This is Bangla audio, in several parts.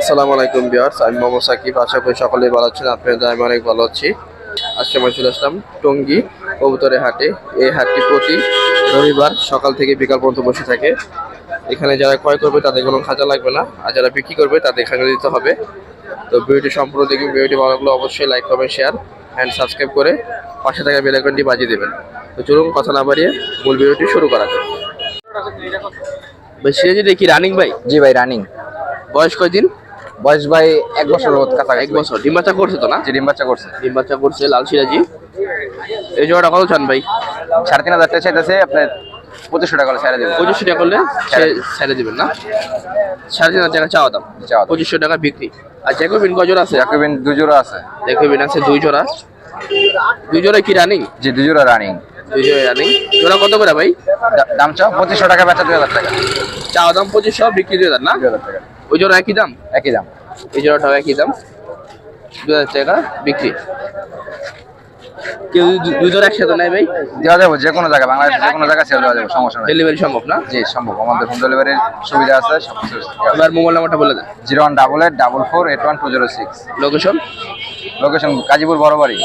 আসসালামু আলাইকুম বিয়ার্স আমি মোহাম্মদ সাকিব। আশা করি সকলেই ভালো আছেন আপনাদের আমি অনেক ভালো আছি। আজকে আমরা চলে আসলাম টঙ্গী কবুতরের হাটে। এই হাটটি প্রতি রবিবার সকাল থেকে বিকাল পর্যন্ত বসে থাকে। এখানে যারা ক্রয় করবে তাদের কোনো খাঁচা লাগবে না আর যারা বিক্রি করবে তাদের খাজা দিতে হবে। তো ভিডিওটি সম্পূর্ণ দেখুন ভিডিওটি ভালো লাগলে অবশ্যই like comment share and subscribe করে পাশে থাকা বেল আইকনটি বাজিয়ে দেবেন। তো চলুন কথা না বাড়িয়ে মূল ভিডিওটি শুরু করা যাক। ভাই সিরাজি দেখি রানিং ভাই? জি ভাই রানিং বয়স কয়দিন? বয়স ভাই এক বছর কাছাকাছি। এক বছর। ডিম বাচ্চা করছে তো না? জি ডিম বাচ্চা করছে। ডিম বাচ্চা করছে লাল সিরাজি। এই জোড়াটা কত চান ভাই? সাড়ে তিন হাজার টাকা চাইতেছে আপনার পঁচিশশো টাকা করে ছেড়ে দেবেন। পঁচিশশো টাকা করলে ছেড়ে দিবেন। না? সাড়ে তিন হাজার টাকা চাওয়া দাম। চাওয়া পঁচিশশো টাকা বিক্রি। আর জ্যাকোবিন কজোড়া আছে? জাকুবিন দু জোড়া আছে। জ্যাকোবিন আছে দুই জোড়া। দুই জোড়া কি রানিং জি দু জোড়া রানিং দুই জোড়া রানিং জোড়া কত করে ভাই? দাম চাও? পঁচিশশো টাকা বেচা দুই হাজার টাকা। চাওয়া দাম পঁচিশশো বিক্রি দুই হাজার না? দুই হাজার টাকা। ওই জোড়া একই দাম? একই দাম। এই জোড়াটাও একই দাম। দুই হাজার টাকা বিক্রি। কেউ দুই জোড়া একসাথে নেয় ভাই? দেওয়া যাবে যে কোনো জায়গায় বাংলাদেশের যে কোনো জায়গায় সেল দেওয়া যাবে সমস্যা নেই। ডেলিভারি সম্ভব না? জি সম্ভব। আমাদের হোম ডেলিভারির সুবিধা আছে সব কিছু এবার মোবাইল নাম্বারটা বলে দেন। Zero one double eight double four eight one two zero six. Location location Gazipur Borobari.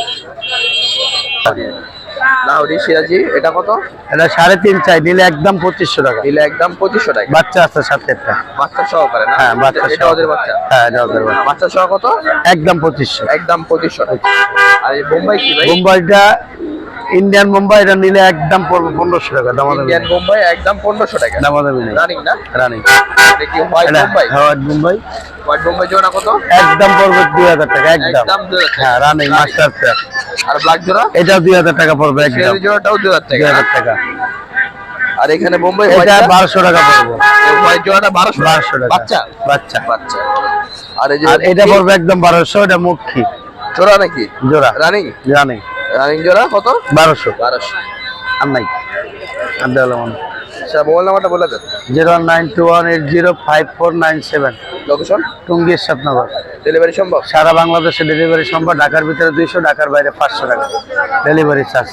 Lahori সিরাজি এটা কত? এটা সাড়ে তিন চাই নিলে একদম পঁচিশশো টাকা। নিলে একদম পঁচিশশো টাকা। বাচ্চা আছে সাথে একটা। বাচ্চা সহকারে না? হ্যাঁ বাচ্চা এটা ওদের বাচ্চা? হ্যাঁ এটা ওদের বাচ্চা। বাচ্চা সহ কত? একদম পঁচিশশো। একদম পঁচিশশো টাকা। আর এই বোম্বাই কি ভাই? মুম্বাইটা ইন্ডিয়ান মুম্বাই এটা নিলে একদম পড়বে পনেরোশো টাকা দামাদামি ইন্ডিয়ান বোম্বাই একদম পনেরোশো টাকা। নেই। রানিং না? রানি এটা হোয়াইট বোম্বাই হোয়াইট বোম্বাই জোড়া কত? একদম পড়বে দুই হাজার টাকা একদম। টাকা। হ্যাঁ রানি মাস্টার প্যাক আর ব্ল্যাক জোড়া? এটাও দুই হাজার টাকা পড়বে একদম। জোড়াটাও দুই হাজার দুই হাজার টাকা। আর এখানে বোম্বাই এটা বারোশো টাকা পড়বে। হোয়াইট জোড়াটা বারোশো বারোশো টাকা। বাচ্চা? বাচ্চা। বাচ্চা। আর এই যে এটা পড়বে একদম বারোশো এটা মুখী। জোড়া নাকি? জোড়া। রানিং রানি রানিং জোড়া কত? বারোশো। বারোশো। আর নাই। আর আচ্ছা মোবাইল নাম্বারটা বলে দেন। Zero nine two one eight zero five four nine seven. Location টুঙ্গির Satnagar delivery সম্ভব? সারা বাংলাদেশে ডেলিভারি সম্ভব। ঢাকার ভিতরে দুইশো ঢাকার বাইরে পাঁচশো টাকা। ডেলিভারি চার্জ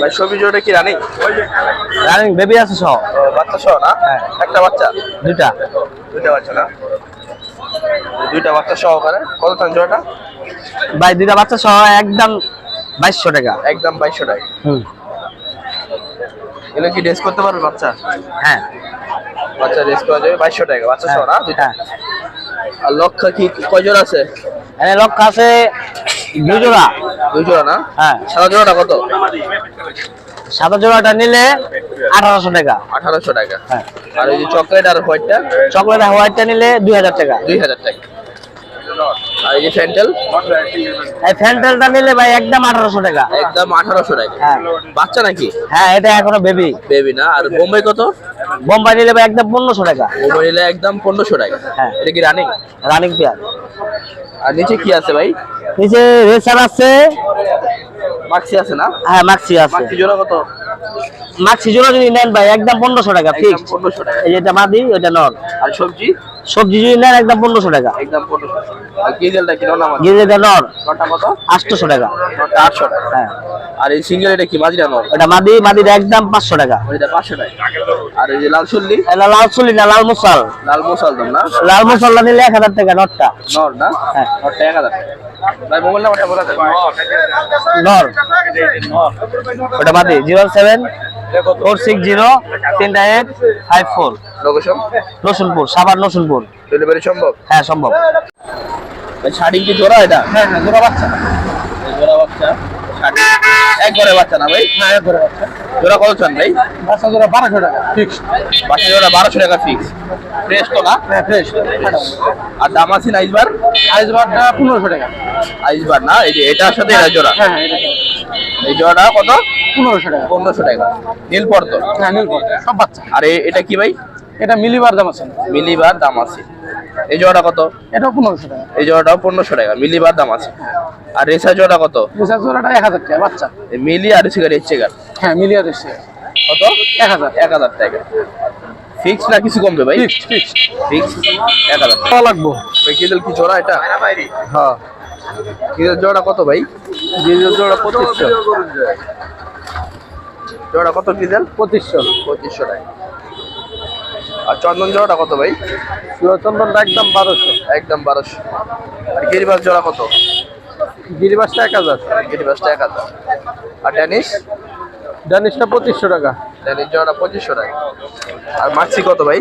ভাই সবজি জোড়াটা কি রানিং রানিং বেবি আছে সহ। বাচ্চা সহ না? হ্যাঁ। একটা বাচ্চা? দুইটা। দুইটা বাচ্চা না? দুইটা বাচ্চা সহকারে কত জোড়াটা? ভাই দুইটা বাচ্চা সহ একদম বাইশশো টাকা। একদম বাইশশো টাকা। হুম। এগুলো কি ড্রেস করতে পারবে বাচ্চা? হ্যাঁ। বাচ্চা ড্রেস করা যাবে বাইশশো টাকা বাচ্চা সহ না দুইটা? হ্যাঁ। আর লক্ষ্য কি কয় জোড়া আছে? এখানে লক্ষ্য আছে দুই জোড়া দুই জোড়া না? হ্যাঁ। সাদা জোড়াটা কত? সাদা জোড়াটা নিলে আঠারোশো টাকা। আঠারোশো টাকা। হ্যাঁ। আর ওই যে চকলেট আর হোয়াইটটা চকলেট আর হোয়াইটটা নিলে দুই হাজার টাকা। দুই হাজার টাকা। আর এই যে ফ্যান্টেল? এই ফ্যান্টেলটা নিলে ভাই একদম আঠারোশো টাকা। একদম আঠারোশো টাকা। হ্যাঁ। বাচ্চা নাকি? হ্যাঁ এটা এখনও বেবি বেবি না? আর বোম্বাই কত? বোম্বাই নিলে ভাই একদম পনেরোশো টাকা। বোম্বাই নিলে একদম পনেরোশো টাকা। হ্যাঁ। এটা কি রানিং রানিং পেয়ার আর নিচে কি আছে ভাই? নিচে রেসার আছে। মাক্সি আছে না? হ্যাঁ মাক্সি আছে। মাক্সি জোড়া কত? মাক্সি জোড়া যদি নেন ভাই একদম পনেরোশো টাকা ফিক্স পনেরোশো টাকা। এই যেটা মাদি ওইটা নর আর সবজি? সবজি যদি নেন একদম পনেরোশো টাকা। একদম পনেরোশো গিজেলটা কি নর। নটা কত? আটশোশো টাকা। নটা আটশো টাকা। হ্যাঁ। আর এই সিঙ্গেল এটা কি মাঝিরা নর? ওটা মাদি মাদিটা একদম পাঁচশো টাকা। ওইটা পাঁচশো টাকা। আর এই যে লাল চল্লি এটা লাল না লাল মুসাল লাল মশাল দাম না? লাল মুসাল্লা নিলে এক হাজার টাকা নরটা। নর না? হ্যাঁ। নরটা এক হাজার ভাই মোবাইল নাম্বারটা বলে দেন। নর। ওটা মাদি zero seven four six zero তিনটা eight five four location Nasunpur Savar delivery সম্ভব? হ্যাঁ সম্ভব। শাড়ি কি জোড়া এটা? হ্যাঁ হ্যাঁ জোড়া বাচ্চা। জোড়া বাচ্চা? শাড়ি। একবারে বাচ্চা না ভাই? হ্যাঁ একবারে বাচ্চা। জোড়া কত চান ভাই? বাচ্চা জোড়া বারোশো টাকা ফিক্স বাচ্চা জোড়া বারোশো টাকা ফিক্স ফ্রেশ তো না? হ্যাঁ ফ্রেশ আর দাম আছে আইসবার আইসবারটা পনেরোশো টাকা। আইসবার না? এই যে এটার সাথে এটা জোড়া? হ্যাঁ হ্যাঁ এই জোড়াটা কত? পনেরোশো টাকা। পনেরোশো টাকা। নীল পড়তো হ্যাঁ নীলপর সব বাচ্চা। আর এটা কি ভাই? এটা মিলিবার দাম আছে। মিলিবার দাম আছে। এই জোড়াটা কত? এটাও পনেরোশো টাকা। এই জোড়াটাও পনেরোশো টাকা। মিলিবার দাম আছে। আর রেসা জোড়া কত? রিচার্জ জোড়াটা এক হাজার টাকা বাচ্চা। মিলি আর সিগার এর চেকার হ্যাঁ মিলিয়ার এসে কত? এক হাজার। এক হাজার টাকা। ফিক্স না কিছু কমবে ভাই? ফিক্স ফিক্স ফিক্স এক হাজার টাকা। লাগবো? ভাই কিদেল কি জোড়া এটা? হ্যাঁ। কিদেল জোড়া কত ভাই? ডিজেল জোড়া পঁচিশশো। জোড়া কত কিদেল? পঁচিশশো। পঁচিশশো টাকা। আর চন্দন জোড়াটা কত ভাই? চন্দনটা একদম বারোশো। একদম বারোশো। আর গিরিবাস জোড়া কত? গিরিবাসটা এক হাজার। গিরিবাসটা এক হাজার। আর ড্যানিশ? ডানিশটা পঁচিশশো টাকা। ড্যানিশ জোড়াটা পঁচিশশো টাকা। আর মাক্সি কত ভাই?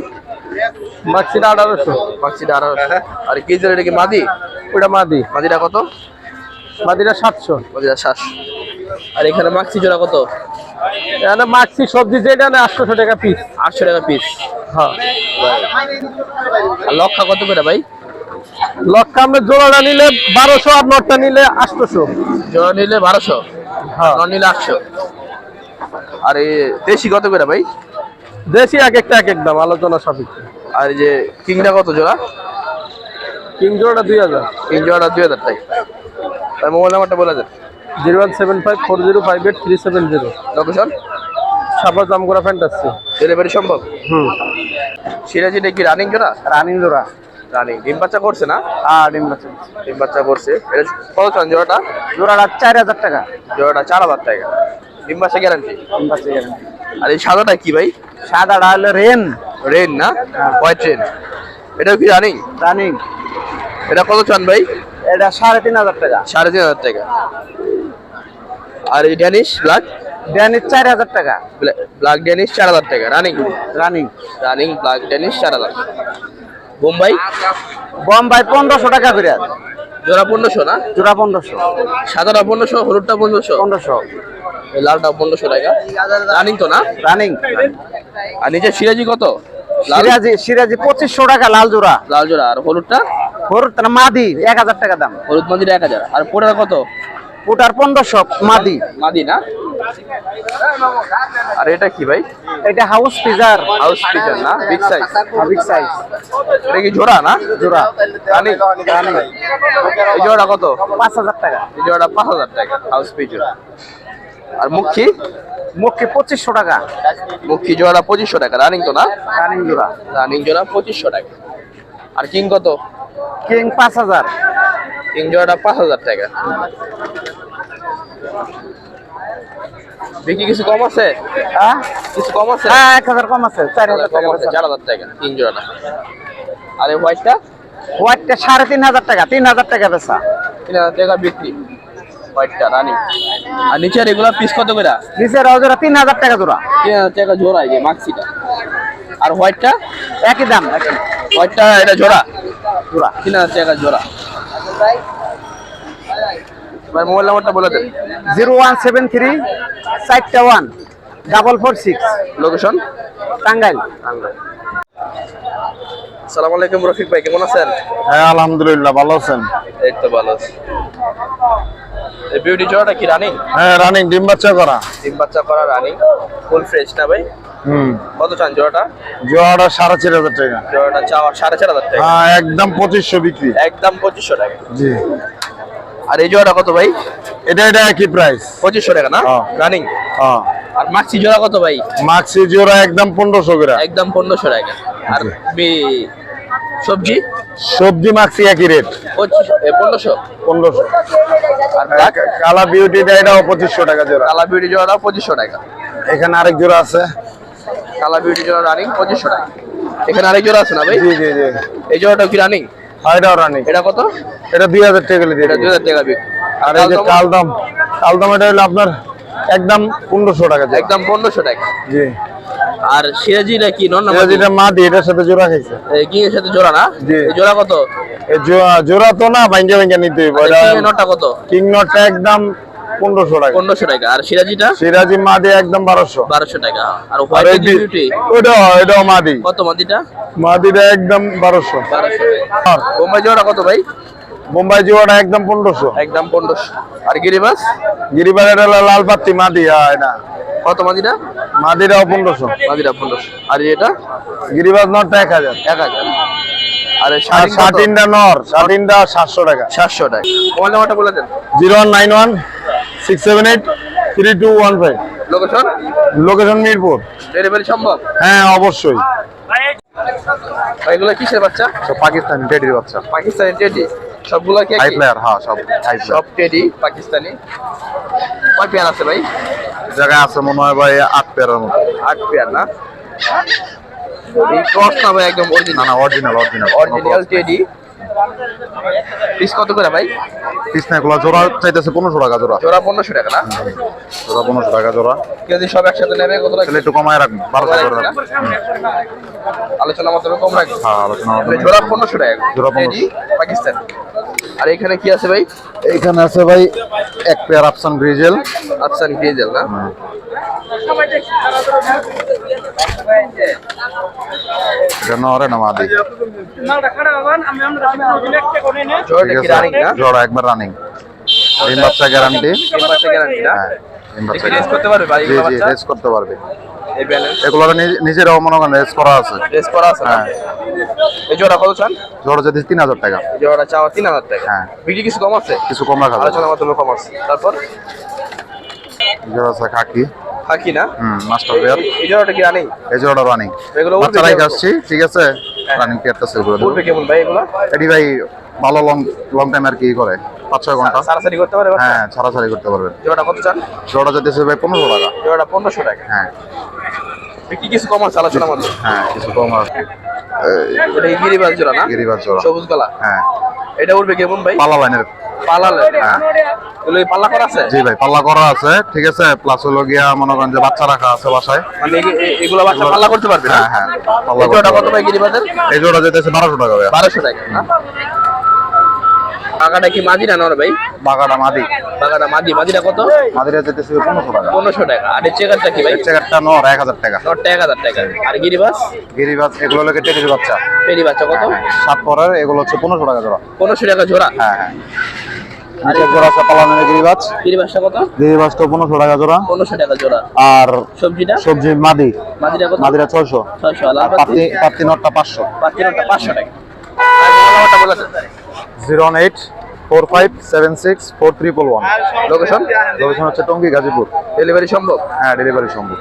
মাক্সিটা আঠারোশো। মাক্সিটা আঠারোশো। আর গিজের এটা কি মাদি? ওটা মাদি। মাদিটা কত? মাদিটা সাতশো। মাদিটা সাতশো। আর এখানে মাক্সি জোড়া কত? এখানে মাক্সি সবজি যেটা নেই আটশোশো টাকা পিস আটশো টাকা পিস হ্যাঁ। লক্ষা কত করে ভাই? লক্কা আমরা জোড়াটা নিলে বারোশো আর নটটা নিলে আটশোশো। জোড়া নিলে বারোশো? হ্যাঁ। নন নিলে আটশো? আর এই দেশি কত করে ভাই? দেশি এক একটা এক এক দাম আলোচনা সাপেক্ষে। আর এই যে কিংটা কত জোড়া? কিং জোড়াটা দুই হাজার। কিং জোড়াটা দুই হাজার টাকা তার মোবাইল নাম্বারটা বলে দেন। Zero one seven five four zero five eight three seven zero. Location suppose Jamgora fantasy delivery সম্ভব? হুম। সিরাজিটা কি রানিং জোড়া? রানিং জোড়া। রানিং ডিম বাচ্চা করছে না? আর ডিম বাচ্চা ডিম বাচ্চা করছে। এটা কত চান জোড়াটা? জোড়াটা চার হাজার টাকা। জোড়াটা চার হাজার টাকা। ডিম বাচ্চা গ্যারান্টি ডিম বাচ্চা গ্যারান্টি আর এই সাদাটা কি ভাই? সাদাটা হলো রেন রেন না? হোয়াইট রেন এটাও কি রানিং রানিং এটা কত চান ভাই? এটা সাড়ে তিন হাজার টাকা। সাড়ে তিন হাজার টাকা। আর এই ড্যানিশ ব্ল্যাক ড্যানির চার হাজার টাকা। ব্ল্যাক ড্যানিশ চার হাজার টাকা running running running black Danish চার হাজার বোম্বাই বোম্বাই পনেরোশো টাকা করে। জোড়া পনেরোশো না? জোড়া পনেরোশো। সাদাটা পনেরোশো হলুদটা পনেরোশো? পনেরোশো। লালটা পনেরোশো টাকা। রানিং তো না? রানিং আর নিচে সিরাজি কত? সিরাজি সিরাজি পঁচিশশো টাকা লাল জোড়া। লাল জোড়া আর হলুদটা? হলুদ না মাদি এক হাজার টাকা দাম। হলুদ মাদিটা এক হাজার। আর পোড়া কত? ওটার পনেরোশো মাদি। মাদি না? আর এটা কি ভাই? এটা হাউস পিজার হাউস পিজার না? বিগ সাইজ বিগ সাইজ এটা কি জোড়া না? জোড়া। রানিং? এই জোড়া কত? পাঁচ হাজার টাকা। এই জোড়া পাঁচ হাজার টাকা হাউস পিজন আর মুখী? মুখে পঁচিশশো টাকা। মুখী জোড়া পঁচিশশো টাকা রানিং তো না? রানিং জোড়া। রানিং জোড়া পঁচিশশো টাকা। আর কিং কত? কিং পাঁচ হাজার। কিং জোড়াটা পাঁচ হাজার টাকা। বিক্রি কিছু কম আছে? হ্যাঁ? কিছু কম আছে? হ্যাঁ এক হাজার কম আছে চার হাজার কম আছে চার হাজার টাকা কিং জোড়াটা আর এই হোয়াইটটা হোয়াইটটা সাড়ে তিন হাজার টাকা তিন হাজার টাকা বেচা। তিন হাজার টাকা বিক্রি হোয়াইটটা রানিং। আর নিচে রেগুলার পিস কত করে? নিচের জোড়া তিন হাজার টাকা জোড়া। তিন হাজার টাকা জোড়া এই যে মাক্সিটা আর হোয়াইটটা একই দাম। হোয়াইটটা এটা জোড়া? জোড়া। তিন হাজার টাকা জোড়া। এবার মোবাইল নাম্বারটা বলে দেন। জিরো ওয়ান সেভেন থ্রি চারটা one double four six. Location Tangail. সালাম আলাইকুম রফিক ভাই কেমন আছেন? হ্যাঁ আলহামদুলিল্লাহ ভালো আছেন? এই তো ভালো আছি। এই বিউটি জোড়াটা কি রানিং? হ্যাঁ রানিং ডিম বাচ্চা করা। ডিম বাচ্চা করা রানিং ফুল ফ্রেশ না ভাই? হুম। কত চান জোড়াটা? জোয়াটা সাড়ে চার হাজার টাকা। জোড়াটা চাওয়া সাড়ে চার হাজার টাকা। হ্যাঁ একদম পঁচিশশো বিক্রি। একদম পঁচিশশো টাকা। জি। আর এই জোড়াটা কত ভাই? এটা এটা একই প্রাইস পঁচিশশো টাকা না? হ্যাঁ। রানিং হ্যাঁ। আর মাক্সি জোড়া কত ভাই? মাক্সি জোড়া একদম পনেরোশো করে। একদম পনেরোশো টাকা। আর বি- সবজি? সবজি মাক্সি একই রেট পনেরোশো? পনেরোশো। আর কালা বিউটিটা এটাও পঁচিশশো টাকা জোড়া। কালা বিউটি জোড়াটা পঁচিশশো টাকা। এখানে আরেক জোড়া আছে। কালা বিউটি জোড়া রানিং পঁচিশশো টাকা। এখানে আরেক জোড়া আছে না ভাই? জি জি জি। এই জোড়াটা কি রানিং এটাও রানিং। এটা কত? এটা দুই হাজার টাকা দিয়ে এটা দিবি। দুই হাজার টাকা বিক্রি। আর এই যে কালদম? কালদম এটা হলো আপনার একদম পনেরোশো টাকা একদম পনেরোশো টাকা। জি। আর সিরাজিটা কি নন মা দিয়ে মাদি এটার সাথে জোড়া খাইছে। কি এর সাথে জোড়া না? এই জোড়া কত? এই জোড়া- জোড়া তো না ভাঙ্গে ভাঙ্গে নিতে হইব এটা নটটা কত? কিং নটটা একদম পনেরোশো টাকা। পনেরোশো টাকা। আর সিরাজিটা? সিরাজি মাদি একদম বারোশো। বারোশো টাকা। আর হোয়াইট বিউটি এটাও মাদি। কত মাদিটা? মাদিটা একদম বারোশো। বোম্বাই জোড়া কত ভাই? বোম্বাই একদম পনেরোশো। একদম পনেরোশো। আর গিরিবাস? গিরিবাগ এটা লাল পাত্তি মাদি হ্যাঁ এটা। কত মাদিটা? মাদিটাও পনেরোশো। মাদিটা পনেরোশো। আর এটা? গিরিবাজ নটটা এক হাজার। এক হাজার। আর আর শাড়ি শার্টিনটা নর শার্টিনটা সাতশো টাকা। সাতশো টাকা। মোবাইল নাম্বারটা বলে দেন। Zero one nine one six seven eight three two one five. Location location Mirpur. Delivery সম্ভব? হ্যাঁ অবশ্যই। এগুলো কিসের বাচ্চা? পাকিস্তানি টেডির বাচ্চা। পাকিস্তানি টেডি সবগুলো কি হাই প্লেয়ার হ্যাঁ সব হাই সব টেডি পাকিস্তানি? কয় পেয়ার আছে ভাই? জায়গায় আছে মনে হয় ভাই আট পেয়ারের মতো। আট পেয়ার না? এই ক্রস না ভাই একদম অরিজিনাল না original original original teddy piece কত করে ভাই? পিস না এগুলো জোড়া চাইতেছে পনেরোশো টাকা জোড়া। জোড়া পনেরোশো টাকা না? জোড়া পনেরোশো টাকা জোড়া। কেউ যদি সব একসাথে নেবে কত তাহলে একটু কমায় রাখবেন বারোশো করে রাখবেন আলোচনা মাত্র কম রাখবে। হ্যাঁ আলোচনা জোড়া পনেরোশো টাকা। জোড়া 1500 টেডি পাকিস্তান। আর এখানে কি আছে ভাই? এইখানে আছে ভাই এক পেয়ার আফসান গ্রিজেল আফসান গ্রিজেল না? নরে না মাদি। রানিং জোড়া একবার রানিং ডিম বাচ্চা গ্যারান্টি রেস করতে পারবে এগুলো নিজেরাও মনে করেন রেস করা আছে। রেস করা আছে হ্যাঁ। এই জোড়া কত চান? জোড়া যদি তিন হাজার টাকা। চাওয়া তিন হাজার টাকা। হ্যাঁ। বিক্রি কিছু কম আছে? কিছু কম রাখা যাবে। আলোচনার মাধ্যমে কম আছে। তারপর? জোড়া আছে খাকি। থাকি না। হুম মাস্টার পেয়ার এই জোড়াটা কি রানিং এই জোড়াটা রানিং এগুলো উঠবে কেমন? আসছি ঠিক আছে? রানিং পেয়ারটা সেল করে দেবো পড়বে কেমন ভাই এগুলো? এটি ভাই ভালো লং লং টাইম আর কি করে। পাঁচ ছয় ঘণ্টা। সারাসারি করতে পারে বাচ্চা? হ্যাঁ ছাড়াছাড়ি করতে পারবেন জোড়াটা কত চান? জোড়া যেতেছে ভাই পনেরোশো টাকা। জোড়াটা পনেরোশো টাকা। হ্যাঁ। বিক্রি কিছু কম আছে আলোচনার মাধ্যমে হ্যাঁ কিছু কম আর এটা গিরিবাজ জোড়া না? গিরিবাজ জোড়া। সবুজ গলা হ্যাঁ। এটা উঠবে কেমন ভাই? পাল্লা লাইনের পালা এগুলো পাল্লা করা আছে? জি ভাই পাল্লা করা আছে ঠিক আছে? প্লাস হলো গিয়া মনে করেন যে বাচ্চা রাখা আছে বাসায়। মানে এগুলো বাচ্চা পাল্লা করতে পারবে হ্যাঁ হ্যাঁ পাল্লা এই কত ভাই গিরিবাজের এই জোড়া যেতেছে বারোশো টাকা ভাই। কি মাদি না নর ভাই? বাগাটা মাদি। টাকাটা মাদি মাদিটা কত? মাদিরা যেতেছে পনেরোশো টাকা। পনেরোশো টাকা। আর চেকারটা কি ভাই? চেকারটা নর এক হাজার টাকা। নটটা এক হাজার টাকা। আর গিরিবাস? গিরিবাজ এগুলো লোকে টেটির বাচ্চা? পেরি বাচ্চা কত? সাত পরের এগুলো হচ্ছে পনেরোশো টাকা জোড়া। পনেরোশো টাকা জোড়া? হ্যাঁ হ্যাঁ। নিচের জোড়া পালানের গিরিবাজ। গিরিবাসটা কত? গিরিবাজটা পনেরোশো টাকা জোড়া। পনেরোশো টাকা জোড়া। আর সবজিটা? সবজি মাদি। মাদিটা কত? মাদিরা ছয়শো। ছয়শো। আর আর পাতি পাতি নটটা পাঁচশো। বাকি নটটা পাঁচশো টাকা। আর মোবাইল নাম্বারটা বলে দেন। Zero eight four five seven six four one. Location? Location হচ্ছে টঙ্গী গাজীপুর। ডেলিভারি সম্ভব? হ্যাঁ ডেলিভারি সম্ভব।